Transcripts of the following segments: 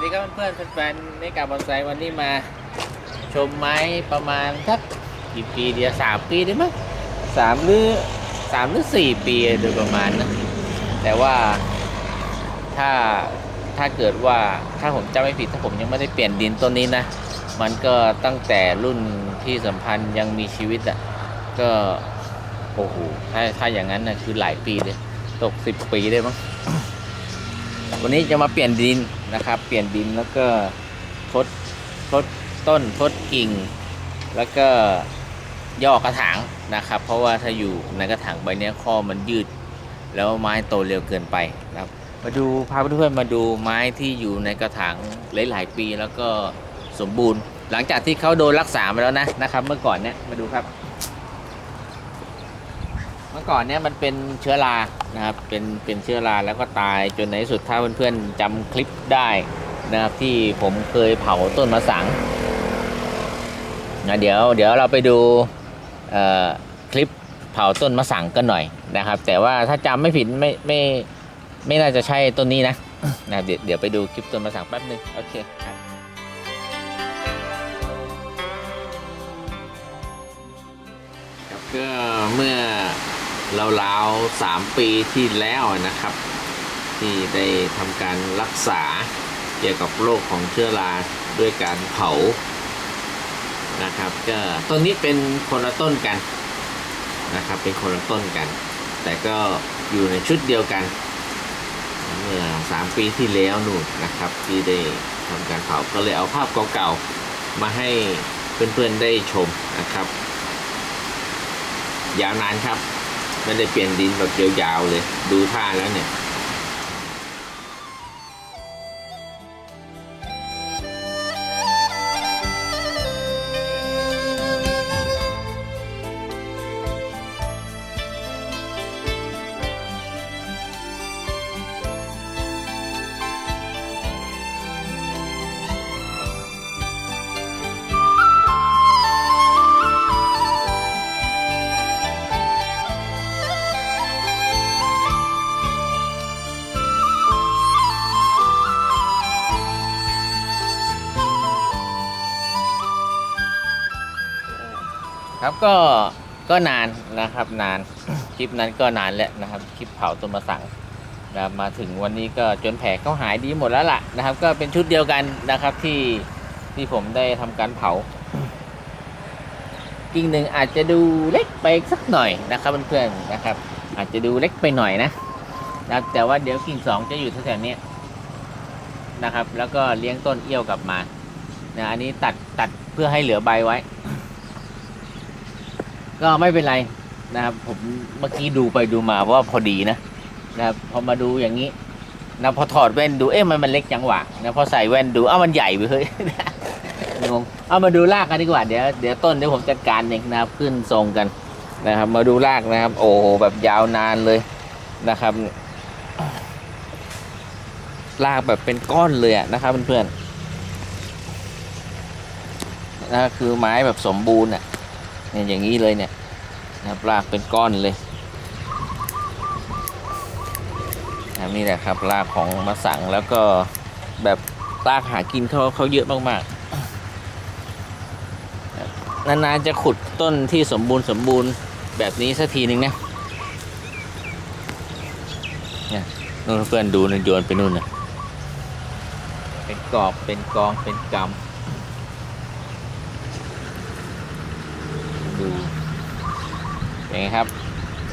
ครับเพื่อนแฟนๆในกับบอนไซวันนี้มาชมไม้ประมาณสักกี่ปีเดียวสามปีได้มั้งสามหรือสามหรือสี่ปีโดยประมาณนะแต่ว่าถ้าถ้าเกิดว่าถ้าผมจำไม่ผิดถ้าผมยังไม่ได้เปลี่ยนดินต้นนี้นะ มันก็ตั้งแต่รุ่นที่สัมพันธ์ยังมีชีวิตอะก็โอ้โหถ้าถ้าอย่างนั้นนะคือหลายปีเลยตกสิบปีได้มั้ง วันนี้จะมาเปลี่ยนดินนะครับ เปลี่ยนดินแล้วก็ทดทดต้นทดกิ่ง แล้วก็ย่อกระถางนะครับ เพราะว่าถ้าอยู่ในกระถางใบเนี้ยข้อมันยืด แล้วไม้โตเร็วเกินไปนะครับ มาดูพาเพื่อนๆมาดูไม้ที่อยู่ในกระถางหลายๆปีแล้วก็สมบูรณ์ หลังจากที่เขาโดนรักษามาแล้วนะนะครับ เมื่อก่อนเนี้ยมาดูครับ เมื่อก่อนเนี่ยมันเป็นเชื้อรานะครับเป็นเป็นเชื้อราแล้วก็ตายจนในที่สุดถ้าเพื่อนๆจำคลิปได้นะครับที่ผมเคยเผาต้นมะสังนะเดี๋ยวเดี๋ยวเราไปดูเอ่อคลิปเผาต้นมะสังกันหน่อยนะครับ แต่ว่าถ้าจำไม่ผิดไม่ไม่ไม่น่าจะใช่ต้นนี้นะนะครับเดี๋ยวเดี๋ยวไปดูคลิปต้นมะสังแป๊บนึงโอเคครับก็เมื่อ ราวๆสามปีที่แล้วนะครับ ที่ได้ทำการรักษาเกี่ยวกับโรคของเชื้อราด้วยการเผานะครับก็ต้นนี้เป็นคนละต้นกันนะครับเป็นคนละต้นกัน แต่ก็อยู่ในชุดเดียวกัน เมื่อสามปีที่แล้วนู่นนะครับที่ได้ทำการเผาก็เลยเอาภาพเก่าๆมาให้เพื่อนๆได้ชมนะครับ ยาวนานครับ ไม่ได้เปลี่ยนดินแบบยาวๆเลย ดูท่าแล้วเนี่ย ครับก็ก็นานนะครับนานคลิปนั้นก็นานแล้วนะครับคลิปเผาต้นมะสังนะมาถึงวันนี้ก็จนแผลเขาหายดีหมดแล้วล่ะนะครับ ก็เป็นชุดเดียวกันนะครับที่ที่ผมได้ทำการเผากิ่งหนึ่งอาจจะดูเล็กไปสักหน่อยนะครับเพื่อนๆนะครับ อาจจะดูเล็กไปหน่อยนะนะแต่ว่าเดี๋ยวกิ่งสองจะอยู่แถวๆนี้นะครับ แล้วก็เลี้ยงต้นเอี้ยวกลับมานะอันนี้ตัดตัดเพื่อให้เหลือใบไว้ ก็ไม่เป็นไรนะครับ ผมเมื่อกี้ดูไปดูมาว่าพอดีนะนะครับพอมาดูอย่างนี้นะพอถอดแว่นดูเอ๊ะมันมันเล็กจังหวะนะพอใส่แว่นดูเอ้ามันใหญ่ไปเฮ้ยงงเอามาดูรากกันดีกว่าเดี๋ยวเดี๋ยวต้นเดี๋ยวผมจัดการเองนะครับ ขึ้นทรงกันนะครับ มาดูรากนะครับ โอ้โหแบบยาวนานเลยนะครับรากแบบเป็นก้อนเลยอะนะครับเพื่อนๆนะคือไม้แบบสมบูรณ์อะ เนี่ยอย่างนี้เลยเนี่ยนะครับรากเป็นก้อนเลยนะครับนี่แหละครับรากของมะสังแล้วก็แบบรากหากินเขาเขาเยอะมากๆครับนานๆจะขุดต้นที่สมบูรณ์สมบูรณ์แบบนี้สักทีหนึ่งนะเนี่ยนู่นเพื่อนดูนะโยนไปนู่นนะเป็นกอบเป็นกองเป็นกำ ดู เป็นไงครับ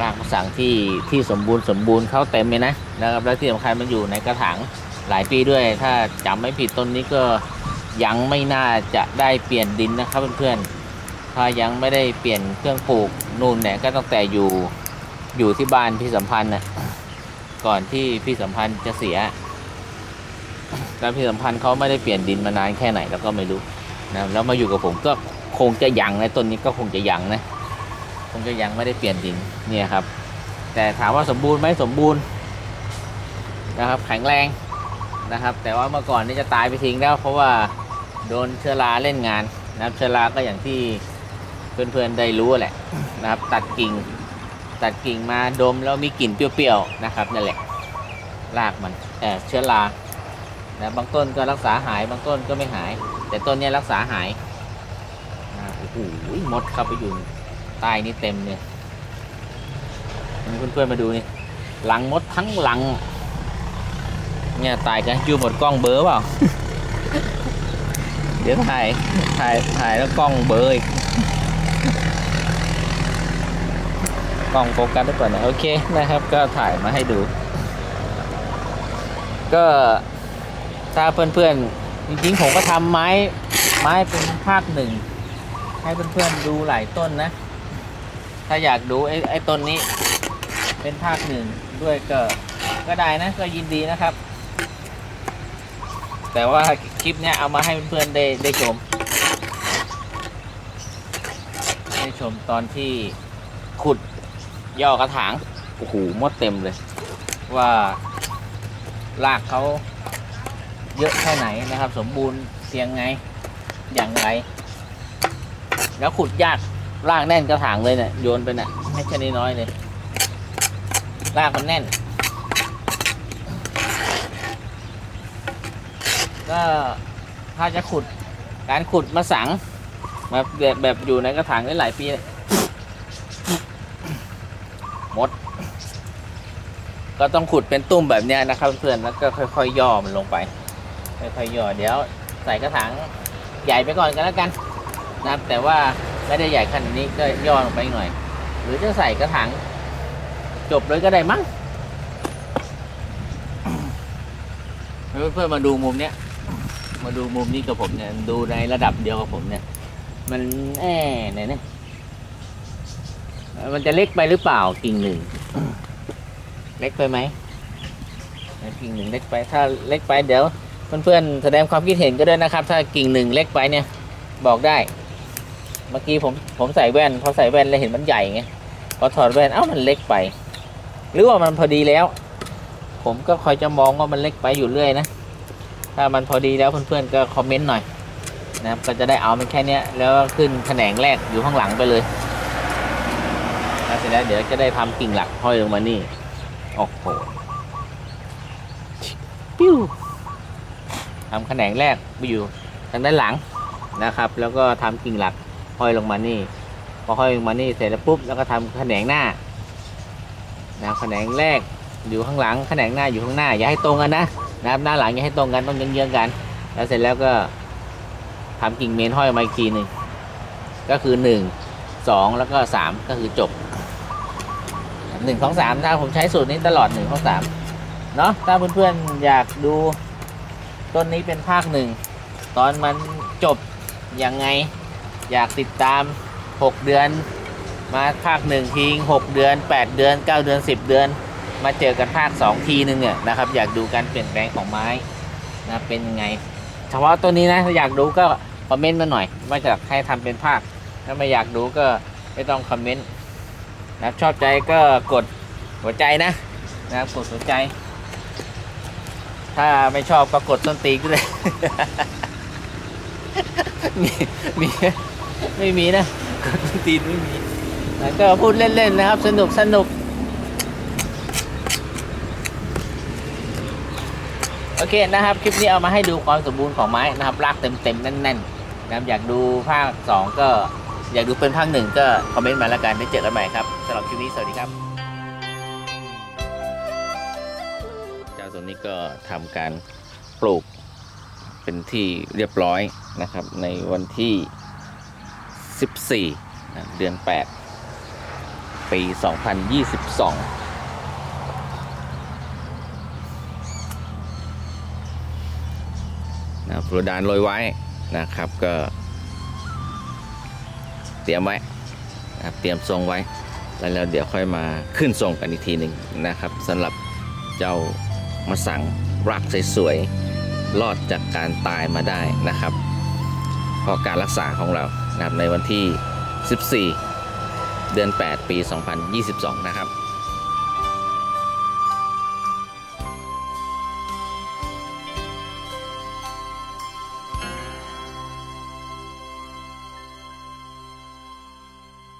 รากสังที่ที่สมบูรณ์สมบูรณ์เข้าเต็มเลยนะนะครับแล้วที่สำคัญมันอยู่ในกระถางหลายปีด้วย ถ้าจำไม่ผิดต้นนี้ก็ยังไม่น่าจะได้เปลี่ยนดินนะครับเพื่อนๆถ้ายังไม่ได้เปลี่ยนเครื่องปลูกนู่นเนี่ยก็ตั้งแต่อยู่อยู่ที่บ้านพี่สัมพันธ์นะก่อนที่พี่สัมพันธ์จะเสียแล้วพี่สัมพันธ์เขาไม่ได้เปลี่ยนดินมานานแค่ไหนแล้วก็ไม่รู้นะแล้วมาอยู่กับผมก็คงจะยังนะต้นนี้ก็คงจะยังนะ งจะยังไม่ได้เปลี่ยนดินเนี่ยครับ แต่ถามว่าสมบูรณ์ไหมสมบูรณ์นะครับ แข็งแรงนะครับ แต่ว่าเมื่อก่อนนี่จะตายไปทิ้งแล้ว เพราะว่าโดนเชื้อราเล่นงานนะครับเชื้อราก็อย่างที่เพื่อนๆได้รู้แหละนะครับ ตัดกิ่งตัดกิ่งมาดมแล้วมีกลิ่นเปรี้ยวๆนะครับนั่นแหละรากมันเออเชื้อรานะบางต้นก็รักษาหายบางต้นก็ไม่หาย แต่ต้นนี้รักษาหายโอ้โหมดเข้าไปอยู่ ใต้นี่เต็มเลยเพื่อนๆมาดูนี่หลังมดทั้งหลัง เนี่ยตายกันอยู่หมดกล้องเบอร์เปล่า เดี๋ยวถ่ายถ่ายถ่ายแล้วกล้องเบอร์อีกกล้องโฟกัสได้ก่อนนะโอเคนะครับ ก็ถ่ายมาให้ดู ก็ถ้าเพื่อนๆจริงๆผมก็ทำไม้ไม้เป็นภาคหนึ่งให้เพื่อนๆดูหลายต้นนะ ถ้าอยากดูไอ้ไอ้ต้นนี้ เป็นภาคหนึ่งด้วยก็ก็ได้นะก็ยินดีนะครับ แต่ว่าคลิปเนี้ยเอามาให้เพื่อนๆได้ได้ชม ได้ชมตอนที่ขุดย่อกระถางโอ้โหมดเต็มเลย ว่ารากเขาเยอะแค่ไหนนะครับ สมบูรณ์เพียงไงอย่างไร แล้วขุดยาก รากแน่นกระถางเลยเนี่ยโยนไปเนี่ยไม่ใช่น้อยเลยรากมันแน่น ก็ถ้าจะขุดการขุดมาสังมาแบบแบบอยู่ในกระถางได้หลายปีเลยหมด ก็ต้องขุดเป็นตุ้มแบบเนี้ยนะครับเพื่อนแล้วก็ค่อยๆย่อมันลงไปค่อยๆย่อเดี๋ยวใส่กระถางใหญ่ไปก่อนกันแล้วกันนะครับแต่ว่า ไม่ได้ใหญ่ขนาดนี้ก็ย่อลงไปหน่อย หรือจะใส่กระถางจบเลยก็ได้มั้งเพื่อนๆมาดูมุมเนี้ยมาดูมุมนี้กับผมเนี่ยดูในระดับเดียวกับผมเนี่ย มันแอ่เนี่ยเนี่ยมันจะเล็กไปหรือเปล่ากิ่งหนึ่งเล็กไปไหมกิ่งหนึ่งเล็กไป ถ้าเล็กไปเดี๋ยวเพื่อนๆแสดงความคิดเห็นก็ด้วยนะครับ ถ้ากิ่งหนึ่งเล็กไปเนี่ยบอกได้ เมื่อกี้ผมผมใส่แว่น พอใส่แว่นแล้วเห็นมันใหญ่ไงพอถอดแว่นเอ้ามันเล็กไป หรือว่ามันพอดีแล้ว ผมก็คอยจะมองว่ามันเล็กไปอยู่เรื่อยนะ ถ้ามันพอดีแล้วเพื่อนๆก็คอมเมนต์หน่อยนะครับก็จะได้เอามันแค่นี้แล้วขึ้นแขนงแรกอยู่ข้างหลังไปเลยแล้วเสร็จแล้วเดี๋ยวจะได้ทำกิ่งหลักห้อยลงมานี่โอ้โหปิ้วทำแขนงแรกไปอยู่ทางด้านหลังนะครับ แล้วก็ทำกิ่งหลัก ห้อยลงมานี่ พอห้อยลงมานี่เสร็จแล้วปุ๊บแล้วก็ทำแขนงหน้านะแขนงแรกอยู่ข้างหลังแขนงหน้าอยู่ข้างหน้าอย่าให้ตรงกันนะนะครับหน้าหลังอย่าให้ตรงกันต้องเยื้องๆกัน แล้วเสร็จแล้วก็ทำกิ่งเมนห้อยมาอีกทีหนึ่งก็คือหนึ่งสองแล้วก็สามก็คือจบหนึ่งสองสามถ้าผมใช้สูตรนี้ตลอดหนึ่งสองสามเนาะถ้าเพื่อนๆอยากดูต้นนี้เป็นภาคหนึ่งตอนมันจบยังไง อยากติดตาม 6 เดือน มาภาคหนึ่งทิ้ง6เดือน 8 เดือน 9 เดือน 10 เดือน มาเจอกันภาค 2 ทีนึงเนี่ยนะครับ อยากดูการเปลี่ยนแปลงของไม้นะเป็นยังไง เฉพาะตัวนี้นะถ้าอยากดูก็คอมเมนต์มาหน่อยว่าจะให้ทำเป็นภาค ถ้าไม่อยากดูก็ไม่ต้องคอมเมนต์นะชอบใจก็กดหัวใจนะนะครับกดหัวใจ ถ้าไม่ชอบก็กดต้นตีก็เลยมีมี ไม่มีนะกดต้นตีนไม่มีนะก็พูดเล่นๆนะครับ สนุกสนุกโอเคนะครับ คลิปนี้เอามาให้ดูความสมบูรณ์ของไม้นะครับรากเต็มๆแน่นๆนะครับอยากดูภาค 2 ก็อยากดูเป็นภาคหนึ่งก็คอมเมนต์มาแล้วกันได้เจอกันใหม่ครับสำหรับคลิปนี้สวัสดีครับ เจ้าตัวนี้ก็ทำการปลูกเป็นที่เรียบร้อยนะครับ ในวันที่ 14นะเดือน 8 ปี 2022นะโปรดานโรยไว้นะครับก็ เตรียมไว้นะครับเตรียมทรงไว้แล้วแล้วเดี๋ยวค่อยมาขึ้นทรงกันอีกทีหนึ่งนะครับสำหรับเจ้ามาสังรักสวยๆรอดจากการตายมาได้นะครับเพราะการรักษาของเรา นะครับในวันที่ 14 เดือน 8 ปี 2022 นะครับ